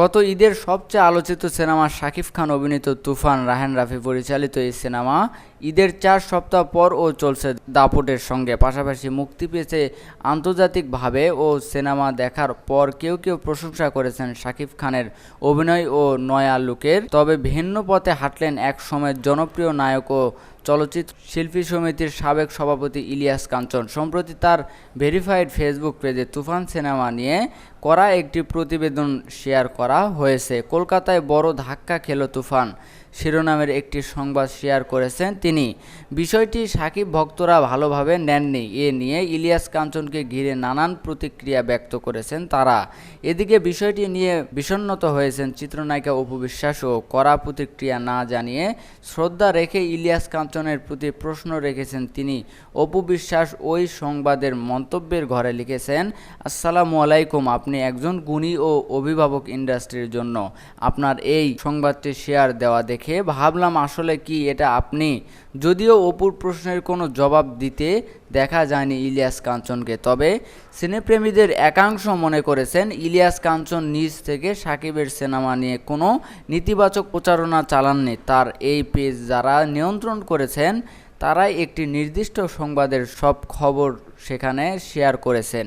গত ঈদের সবচেয়ে আলোচিত সিনেমা শাকিব খান অভিনীত তুফান রাহান রাফি পরিচালিত এই সিনেমা ঈদের চার সপ্তাহ পর ও চলছে দাপটের সঙ্গে। পাশাপাশি মুক্তি পেয়েছে আন্তর্জাতিকভাবে ও সিনেমা দেখার পর কেউ কেউ প্রশংসা করেছেন শাকিব খানের অভিনয় ও নয়া লুকের। তবে ভিন্ন পথে হাঁটলেন এক সময়ের জনপ্রিয় নায়ক ও চলচ্চিত্র শিল্পী সমিতির সাবেক সভাপতি ইলিয়াস কাঞ্চন। সম্প্রতি তার ভেরিফাইড ফেসবুক পেজে তুফান সিনেমা নিয়ে করা একটি প্রতিবেদন শেয়ার করা হয়েছে। কলকাতায় বড় ধাক্কা খেল তুফান। শিরোনামের একটি সংবাদ শেয়ার করেছেন তিনি। বিষয়টি সাকিব ভক্তরা ভালোভাবে নেননি। এ নিয়ে ইলিয়াস কাঞ্চনকে ঘিরে নানান প্রতিক্রিয়া ব্যক্ত করেছেন তারা। এদিকে বিষয়টি নিয়ে বিষণ্ণত হয়েছেন চিত্রনায়িকা অপু বিশ্বাস ও কড়া প্রতিক্রিয়া না জানিয়ে শ্রদ্ধা রেখে ইলিয়াস কাঞ্চনের প্রতি প্রশ্ন রেখেছেন তিনি। অপু বিশ্বাস ওই সংবাদের মন্তব্যের ঘরে লিখেছেন, আসসালামু আলাইকুম, আপনি একজন গুণী ও অভিভাবক ইন্ডাস্ট্রির জন্য আপনার এই সংবাদটি শেয়ার দেওয়া দেখে ভাবলাম আসলে কি এটা আপনি? যদিও অপুর প্রশ্নের কোনো জবাব দিতে দেখা যায়নি ইলিয়াস কাঞ্চনকে, তবে সিনেপ্রেমীদের একাংশ মনে করেছেন ইলিয়াস কাঞ্চন নিজ থেকে সাকিবের সিনেমা নিয়ে কোনো নেতিবাচক প্রচারণা চালাননি। তার এই পেজ যারা নিয়ন্ত্রণ করেছেন, তারাই একটি নির্দিষ্ট সংবাদের সব খবর সেখানে শেয়ার করেছেন।